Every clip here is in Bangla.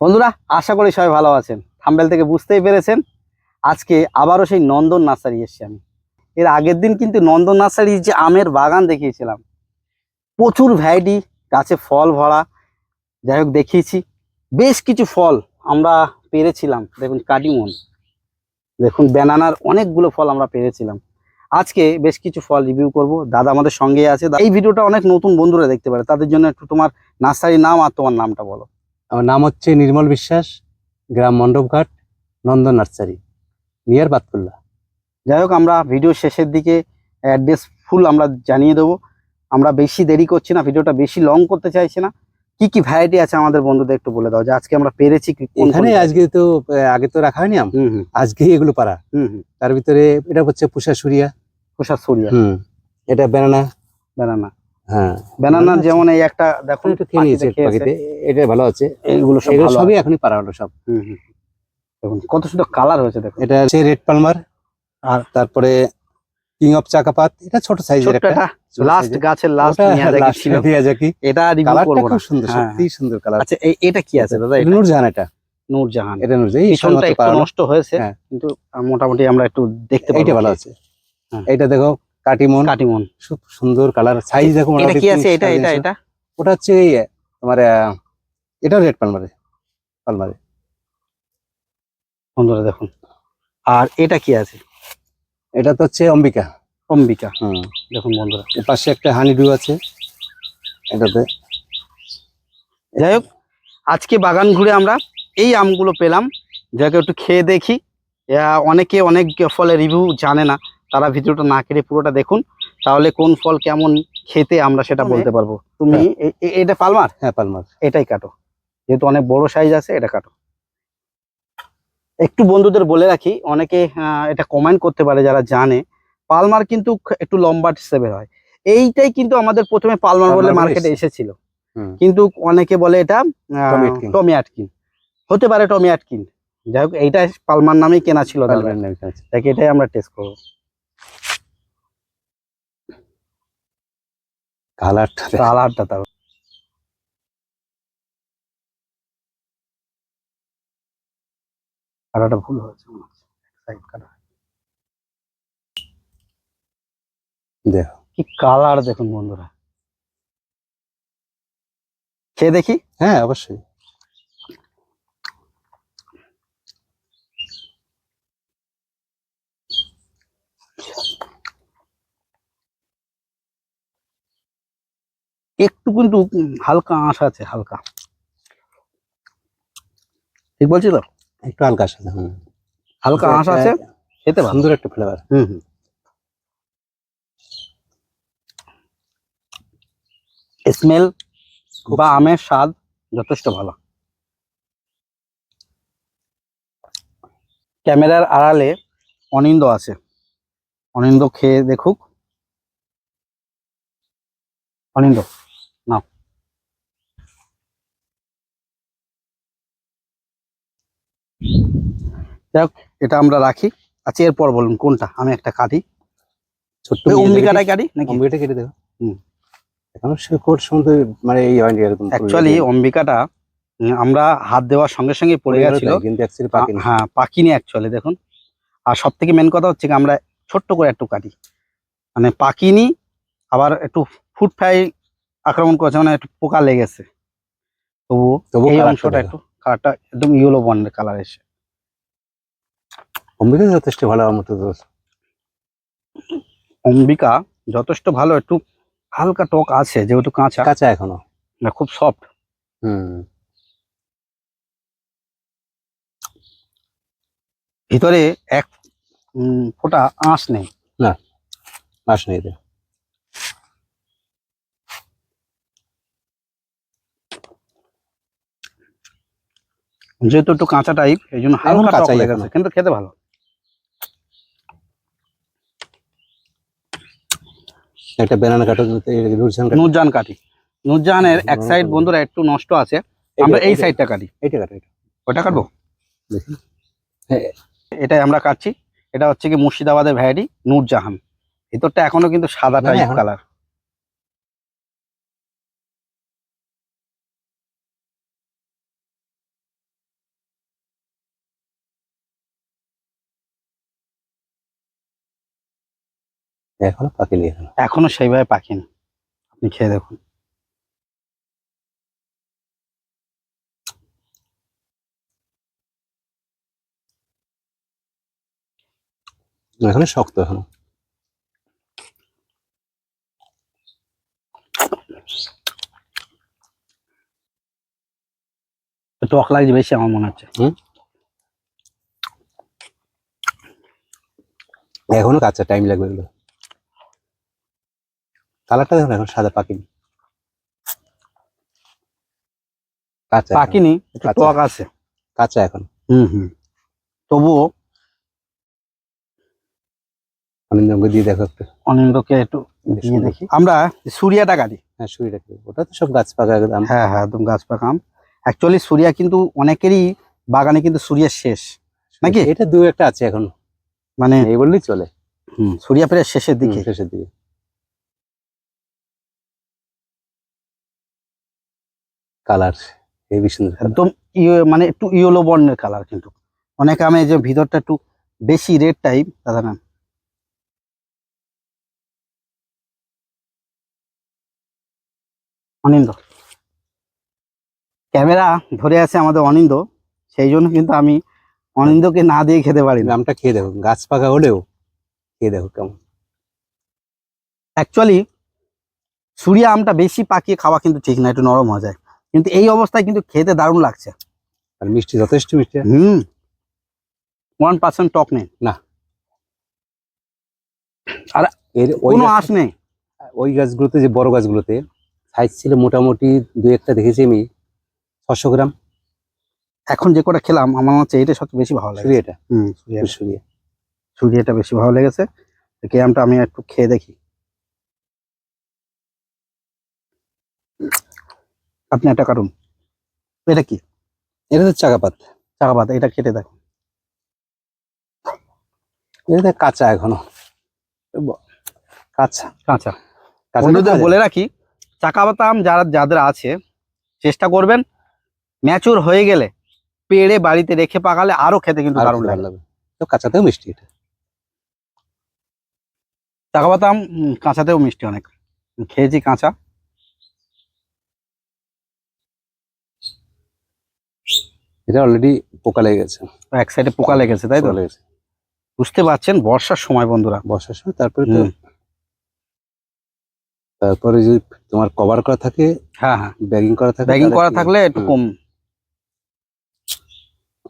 বন্ধুরা, আশা করি সবাই ভালো আছেন। থাম্বেল থেকে বুঝতেই পেরেছেন, আজকে আবারও সেই নন্দন নার্সারি এসেছি আমি। এর আগের দিন কিন্তু নন্দন নার্সারি যে আমের বাগান দেখিয়েছিলাম, প্রচুর ভ্যারাইটি, গাছে ফল ভরা, যাই হোক দেখিয়েছি। বেশ কিছু ফল আমরা পেরেছিলাম, দেখুন কাটিমন, দেখুন ব্যানানার অনেকগুলো ফল আমরা পেরেছিলাম। আজকে বেশ কিছু ফল রিভিউ করব, দাদা আমাদের সঙ্গে আছে। এই ভিডিওটা অনেক নতুন বন্ধুরা দেখতে পারে, তাদের জন্য একটু তোমার নার্সারির নাম আর তোমার নামটা বলো। আমার নাম হচ্ছে নির্মল বিশ্বাস গ্রাম মণ্ডপঘাট নন্দন নার্সারি নিয়ার বাতকুল্লা। যাই হোক আমরা ভিডিও শেষের দিকে অ্যাড্রেস ফুল আমরা জানিয়ে দেবো। আমরা বেশি দেরি করছি না ভিডিওটা বেশি লং করতে চাইছি না। কি কি ভ্যারাইটি আছে আমাদের বন্ধুদের একটু বলে দাও যে আজকে আমরা পেরেছি এখানে আজকে তো আগে তো রাখা হয়নি আজকে এগুলো পারা তার ভিতরে এটা হচ্ছে পুষা সুরিয়া। খোসা সুরিয়া। হুম। এটা বেনানা ব্যানানা হ্যাঁ। ব্যানানা যেমন এই একটা দেখুন একটু খেয়ে নিয়েছে পাখিতে। এটা ভালো আছে। এইগুলো সব সবই এখনই পারা হলো সব। হুম হুম। দেখুন কত সুন্দর কালার হয়েছে দেখুন। এটা হচ্ছে রেড পালমার আর তারপরে কিং অফ চাকাপাত এটা ছোট সাইজের একটা। লাস্ট গাছের লাস্ট ছিল মিয়াজাকি। এটা রিভিউ কালারটা করব না। খুব সুন্দর হ্যাঁ। সত্যি সুন্দর কালার আচ্ছা এই এটা কি আছে দাদা? এটা নূরজাহান এটা। নূরজাহান। এটা নূরজাহান। পিছনটা একটু নষ্ট হয়েছে হ্যাঁ। কিন্তু মোটামুটি আমরা একটু দেখতে এইটা পাবো। ভালো আছে। এটা দেখো কাটিমন। কাটিমন। খুব সুন্দর কালার সাইজ দেখো এটা কি আছে? এটা এটা এটা? ওটা হচ্ছে এই তোমার এটাও রেড পালমারে পালমারে বন্ধুরা দেখুন। আর এটা কি আছে? এটা তো হচ্ছে অম্বিকা। অম্বিকা। হুম। দেখুন বন্ধুরা। এর পাশে একটা হানি ডু আছে। এটাতে। যাই হোক আজকে বাগান ঘুরে আমরা এই আমগুলো পেলাম। যাকে একটু খেয়ে দেখি। অনেকে অনেক ফলে রিভিউ জানে না। তারা ভিডিওটা না কেটে পুরোটা দেখুন তাহলে কোন ফল কেমন খেতে আমরা সেটা বলতে পারব। তুমি এ- এ- এটা পালমার? হ্যাঁ পালমার। এটাই কাটো। যেহেতু অনেক বড় সাইজ আছে এটা কাটো। একটু বন্ধুদের বলে রাখি অনেকে এটা কমেন্ট করতে পারে যারা জানে পালমার কিন্তু একটু লম্বা হিসেবে হয়। এইটাই কিন্তু আমাদের প্রথমে পালমার বলে মার্কেটে এসেছিল। কিন্তু অনেকে বলে এটা টমি আটকিন। হতে পারে টমি আটকিন যাই হোক এইটা পালমার নামেই কেনা ছিল। দেখি এটাই আমরা টেস্ট করব। কালারটা। কালারটা কাটাটা ভুল হয়েছে কাটা। দেখো। কি কালার দেখুন বন্ধুরা। খেয়ে দেখি? হ্যাঁ অবশ্যই। একটু কিন্তু হালকা আঁশ আছে হালকা। ঠিক বলছি তো? একটু হালকা আঁশ আছে হালকা আঁশ আছে? খেতে সুন্দর একটা ফ্লেভার হুম হুম। স্মেল বা আমের স্বাদ যথেষ্ট ভালো। ক্যামেরার আড়ালে অনিন্দ আছে। অনিন্দ খেয়ে দেখুক। অনিন্দ। যাই এটা আমরা রাখি। আচ্ছা এরপর বলুন কোনটা? আমি একটা কাটি। ছোট্ট অম্বিকাটাই কাটি নাকি? অম্বিকাটা কেটে দেখো হুম। এখন কোট সম্বন্ধে মানে এই হয়নি এরকম অ্যাকচুয়ালি অম্বিকাটা আমরা হাত দেওয়ার সঙ্গে সঙ্গে পড়ে গেছিল। কিন্তু অ্যাকচুয়ালি পাকেনি। হ্যাঁ পাকিনি অ্যাকচুয়ালি দেখুন। আর সব থেকে মেন কথা হচ্ছে কি আমরা ছোট্ট করে একটু কাটি। মানে পাকিনি আবার একটু ফুড ফ্রাই আক্রমণ করেছে মানে একটু পোকা লেগেছে। তবুও তবু এই অংশটা একটু কালারটা একদম ইয়েলো বন্ডের কালার এসে। অম্বিকা যথেষ্ট ভালো আমার মতো। অম্বিকা যথেষ্ট ভালো একটু হালকা টক আছে যেহেতু কাঁচা। কাঁচা এখনও? না খুব সফট হুম। ভিতরে এক ফোঁটা আঁশ নেই। না আঁশ নেই যেহেতু একটু কাঁচা টাইপ এই জন্য হালকা কাঁচাই লেগেছে। এখনও। কিন্তু খেতে ভালো। একটা ব্যানানা কাটো নুরজাহান কাটো নুরজাহানের এক সাইড বন্ধুরা একটু নষ্ট আছে। আমরা এই সাইডটা কাটি। এইটা কাটো ওটা কাটবো? দেখি। এটাই আমরা কাটছি। এটা হচ্ছে কি মুর্শিদাবাদের ভ্যারাইটি নূরজাহান। ভিতরটা এখনও কিন্তু সাদা টাইপ কালার এখনও পাকেনি এখনও। এখনও সেইভাবে পাকেনি। আপনি খেয়ে দেখুন। এখনও শক্ত এখনও। টক লাগছে বেশি আমার মনে হচ্ছে। এখনও কাঁচা টাইম লাগবে এগুলো। কালারটা দেখুন এখন সাদা পাকেনি। কাঁচা। পাকিনি একটু টক আছে। কাঁচা এখন। হুম হুম। তবুও অনিন্দকে দিয়ে দেখো একটু। অনিন্দকে একটু দিয়ে দেখি। আমরা সুরিয়াটা কাটি হ্যাঁ রাখি ওটা তো সব গাছ পাকা একদম। হ্যাঁ হ্যাঁ একদম গাছ পাকা আম। অ্যাকচুয়ালি সুরিয়া কিন্তু অনেকেরই বাগানে কিন্তু সুরিয়া শেষ। নাকি? এটা দু একটা আছে এখন। মানে এই বললেই চলে। হুম, সুরিয়া প্রায় শেষের দিকে। শেষের দিকে। কালার হেভি সুন্দর একদম ইয়ে মানে একটু ইয়েলো বর্ণের কালার কিন্তু। অনেক আমে যে ভিতরটা একটু বেশি রেড টাইপ দাদা না অনিন্দ। ক্যামেরা ধরে আছে আমাদের অনিন্দ সেই জন্য কিন্তু আমি অনিন্দকে না দিয়ে খেতে পারি না। আমটা খেয়ে দেখো গাছ পাকা হলেও খেয়ে দেখো কেমন। অ্যাকচুয়ালি সুরিয়া আমটা বেশি পাকিয়ে খাওয়া কিন্তু ঠিক না একটু নরম হয়ে যায়। কিন্তু এই অবস্থায় কিন্তু খেতে দারুণ লাগছে। আর মিষ্টি যথেষ্ট মিষ্টি। হুম। ওয়ান পার্সেন্ট টক নেই। না। আর এর ওই কোনো আঁশ নেই। ওই গাছগুলোতে যে বড় গাছগুলোতে সাইজ ছিল মোটামুটি দু একটা দেখেছি আমি ছশো গ্রাম। এখন যে কটা খেলাম আমার মনে হচ্ছে এটা সবচেয়ে বেশি ভালো লাগে এটা হুম সুরিয়া। শুধু সুরিয়াটা বেশি ভালো লেগেছে। কেয়ামটা আমি একটু খেয়ে দেখি। আপনি একটা কাটুন। এটা কি? এটা তো চাকাপাত। চাকা পাতা এটা কেটে দেখো। এটা কাঁচা এখনও। কাঁচা। কাঁচা। বন্ধুদের বলে রাখি চাকা আম যারা যাদের আছে চেষ্টা করবেন ম্যাচুর হয়ে গেলে পেড়ে বাড়িতে রেখে পাকালে আরও খেতে কিন্তু দারুণ লাগবে তো কাঁচাতেও মিষ্টি এটা। চাকা আম কাঁচাতেও মিষ্টি অনেক। খেয়েছি কাঁচা। এটা অলরেডি পোকা লেগে গেছে। এক সাইডে পোকা লেগেছে তাই তো? লেগেছে বুঝতে পারছেন বর্ষার সময় বন্ধুরা। বর্ষার সময় তারপরে তো তারপরে যদি তোমার কভার করা থাকে হ্যাঁ হ্যাঁ। ব্যাগিং করা থাকে ব্যাগিং করা থাকলে একটু কম।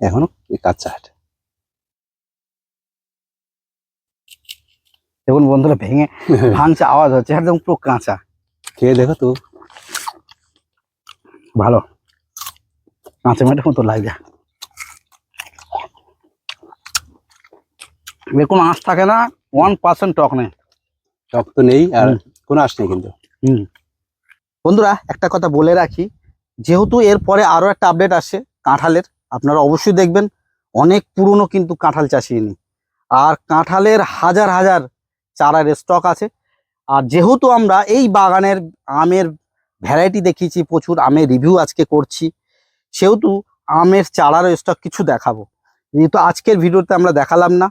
এখনও এই কাঁচা এটা দেখুন বন্ধুরা ভেঙে ভাঙছে আওয়াজ হচ্ছে একদম পুরো কাঁচা। খেয়ে দেখো তো। ভালো। কাঁচা মেটের মতো লাগে? এর কোনো আঁশ থাকে না ওয়ান পার্সেন্ট টক নেই। টক তো নেই আর কোনো আশ নেই কিন্তু। হুম। বন্ধুরা একটা কথা বলে রাখি যেহেতু এরপরে আরও একটা আপডেট আসছে কাঁঠালের আপনারা অবশ্যই দেখবেন অনেক পুরনো কিন্তু কাঁঠাল চাষি ইনি। আর কাঁঠালের হাজার হাজার চারার স্টক আছে। আর যেহেতু আমরা এই বাগানের আমের ভ্যারাইটি দেখিয়েছি প্রচুর আমের রিভিউ আজকে করছি সেহেতু আমের চারার স্টক কিছু দেখাবো। যেহেতু আজকের ভিডিওতে আমরা দেখালাম না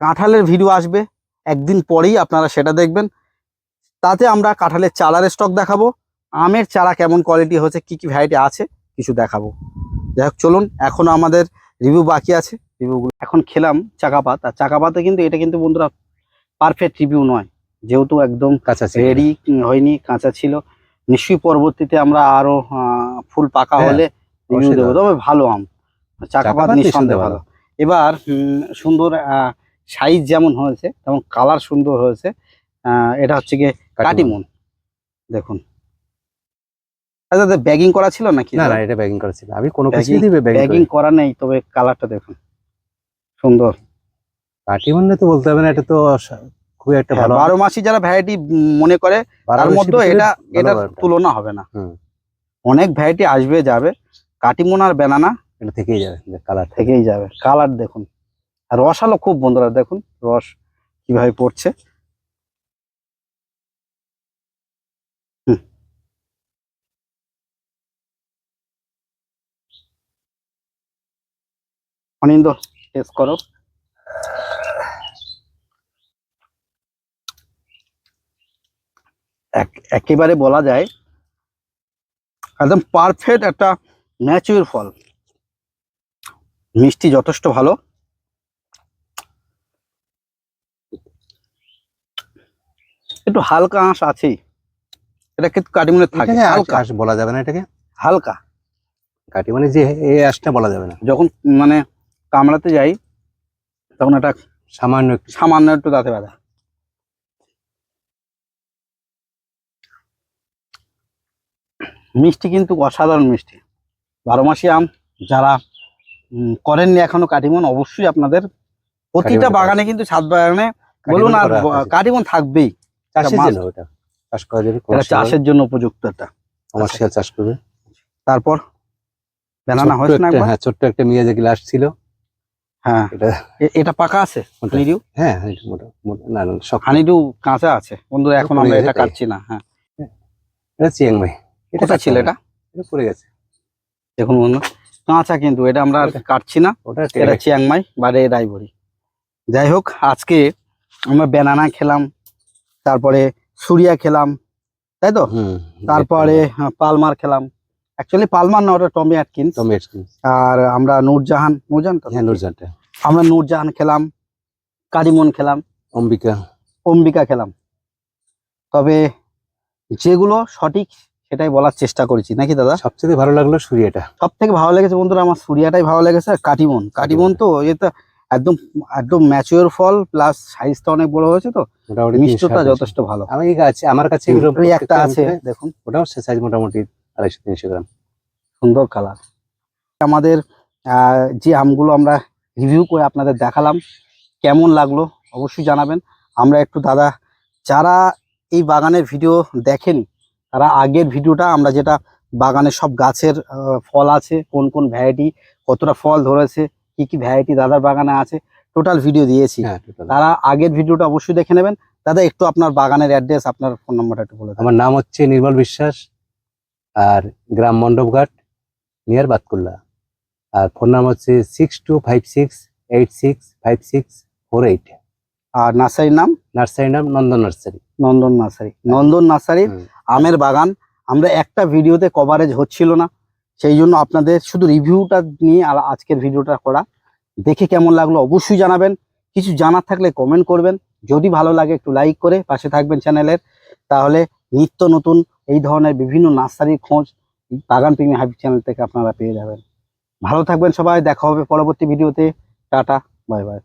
কাঁঠালের ভিডিও আসবে একদিন পরেই আপনারা সেটা দেখবেন। তাতে আমরা কাঁঠালের চারার স্টক দেখাবো আমের চারা কেমন কোয়ালিটি হচ্ছে কি কি ভ্যারাইটি আছে কিছু দেখাবো। যাই হোক চলুন এখনও আমাদের রিভিউ বাকি আছে রিভিউগুলো এখন খেলাম চাকাপাত আর চাকাপাতে কিন্তু এটা কিন্তু বন্ধুরা পারফেক্ট রিভিউ নয়। যেহেতু একদম কাঁচা রেডি হয়নি কাঁচা ছিল। নিশ্চয়ই পরবর্তীতে আমরা আরও আহ, ফুল পাকা হ্যাঁ, হলে দেবো। তবে ভালো আম। চাকাপাত নিঃসন্দেহে ভালো। এবার সুন্দর সাইজ যেমন হয়েছে তেমন কালার সুন্দর হয়েছে এটা হচ্ছে গিয়ে কাটিমন। দেখুন। আচ্ছা ব্যাগিং করা ছিল নাকি? না না এটা ব্যাগিং করা ছিল। আমি কোনো কিছু দিবে ব্যাগিং করা নেই তবে কালারটা দেখুন। সুন্দর। কাটি মানে তো বলতে হবে না এটা তো খুবই একটা হ্যাঁ, ভালো বারো মাসি যারা ভ্যারাইটি মনে করে তার মধ্যে এটা এটার তুলনা হবে না। অনেক ভ্যারাইটি আসবে যাবে। কাটিমন আর বেনানা এটা থেকেই যাবে কালার থেকেই যাবে। কালার দেখুন। আর রস আলো খুব বন্ধুরা দেখুন রস কীভাবে পড়ছে। অনিন্দ টেস্ট করো। এক- একেবারে বলা যায় একদম পারফেক্ট একটা ন্যাচুরাল ফল। মিষ্টি যথেষ্ট ভালো। একটু হালকা আঁশ আছেই। এটা কিন্তু কাটিমনে থাকে হালকা। আঁশ বলা যাবে না এটাকে? হালকা। কাটি মানে যে এই আঁশটা বলা যাবে না। যখন মানে কামড়াতে যাই তখন এটা সামান্য সামান্য একটু দাঁতে ব্যথা মিষ্টি কিন্তু অসাধারণ মিষ্টি। বারো মাসি আম যারা করেননি এখনও কাটিমন অবশ্যই আপনাদের প্রতিটা বাগানে কিন্তু ছাদ বাগানে বলুন আর কাটিমন থাকবেই। চাষের জন্য ওটা। চাষ করা যাবে এটা চাষের জন্য উপযুক্ত একটা কমার্শিয়াল চাষ করবে। তারপর বেনানা ছোট্ট হয়েছে না হ্যাঁ ছোট্ট একটা মেয়াজে গ্লাস ছিল। হ্যাঁ। এটা এটা পাকা আছে? হানিডিউ হ্যাঁ হ্যাঁ, না না হানিডিউ কাঁচা আছে। বন্ধুরা এখন আমরা এটা কাটছি না হ্যাঁ। এটা চিয়াংমাই এটা ছিল এটা? হবে এটা পড়ে গেছে। দেখুন বন্ধু কাঁচা কিন্তু এটা আমরা আর কাটছি না। ওটা এটা চিয়াংমাই বা রেড আইভরি। যাই হোক আজকে আমরা ব্যানানা খেলাম তারপরে সুরিয়া খেলাম তাই তো? তারপরে পালমার খেলাম। অ্যাকচুয়ালি পালমার না ওটা টমি অ্যাটকিন্স টমেটো আর আমরা নূরজাহান নূরজাহান তো? হ্যাঁ নুরজানটা আমরা নূরজাহান খেলাম কারিমন খেলাম অম্বিকা। অম্বিকা খেলাম। তবে যেগুলো সঠিক সেটাই বলার চেষ্টা করেছি। নাকি দাদা? সবচেয়ে ভালো লাগল সুরিয়াটা। সব থেকে ভালো লেগেছে বন্ধুরা আমার সুরিয়াটাই ভালো লেগেছে আর কাটিমন। কাটিমন তো এটা একদম একদম ম্যাচিওর ফল প্লাস সাইজটা অনেক বড় হয়েছে তো। মিষ্টতা যথেষ্ট ভালো। আমি গাছ আমার কাছে একটা আছে দেখুন। ওটাও সাইজ মোটামুটি আড়াইশো তিনশো গ্রাম। সুন্দর কালার আমাদের আহ, যে আমগুলো আমরা রিভিউ করে আপনাদের দেখালাম কেমন লাগল অবশ্যই জানাবেন। আমরা একটু দাদা যারা এই বাগানের ভিডিও দেখেনি তারা আগের ভিডিওটা আমরা যেটা বাগানের সব গাছের ফল আছে কোন কোন ভ্যারাইটি কতটা ফল ধরেছে কি কি ভ্যারাইটি দাদার বাগানে আছে টোটাল ভিডিও দিয়েছি। হ্যাঁ তারা আগের ভিডিওটা অবশ্যই দেখে নেবেন। দাদা একটু আপনার বাগানের অ্যাড্রেস আপনার ফোন নাম্বারটা একটু বলে আমার নাম হচ্ছে নির্মল বিশ্বাস আর গ্রাম মণ্ডপঘাট নিয়ার বাতকুল্লা। আর ফোন নাম হচ্ছে six two five six eight six five six four eight আর নার্সারির নাম? নার্সারির নাম নন্দন নার্সারি। নন্দন নার্সারি। নন্দন নার্সারির আমের বাগান। আমরা একটা ভিডিওতে কভারেজ হচ্ছিল না। সেই জন্য আপনাদের শুধু রিভিউটা নিয়ে আর আজকের ভিডিওটা করা। দেখে কেমন লাগল অবশ্যই জানাবেন। কিছু জানার থাকলে কমেন্ট করবেন। যদি ভালো লাগে একটু লাইক করে পাশে থাকবেন চ্যানেলের তাহলে নিত্য নতুন এই ধরনের বিভিন্ন নার্সারির খোঁজ বাগান প্রেমী হাবিব চ্যানেল থেকে আপনারা পেয়ে যাবেন। ভালো থাকবেন সবাই। দেখা হবে পরবর্তী ভিডিওতে। Tata bye bye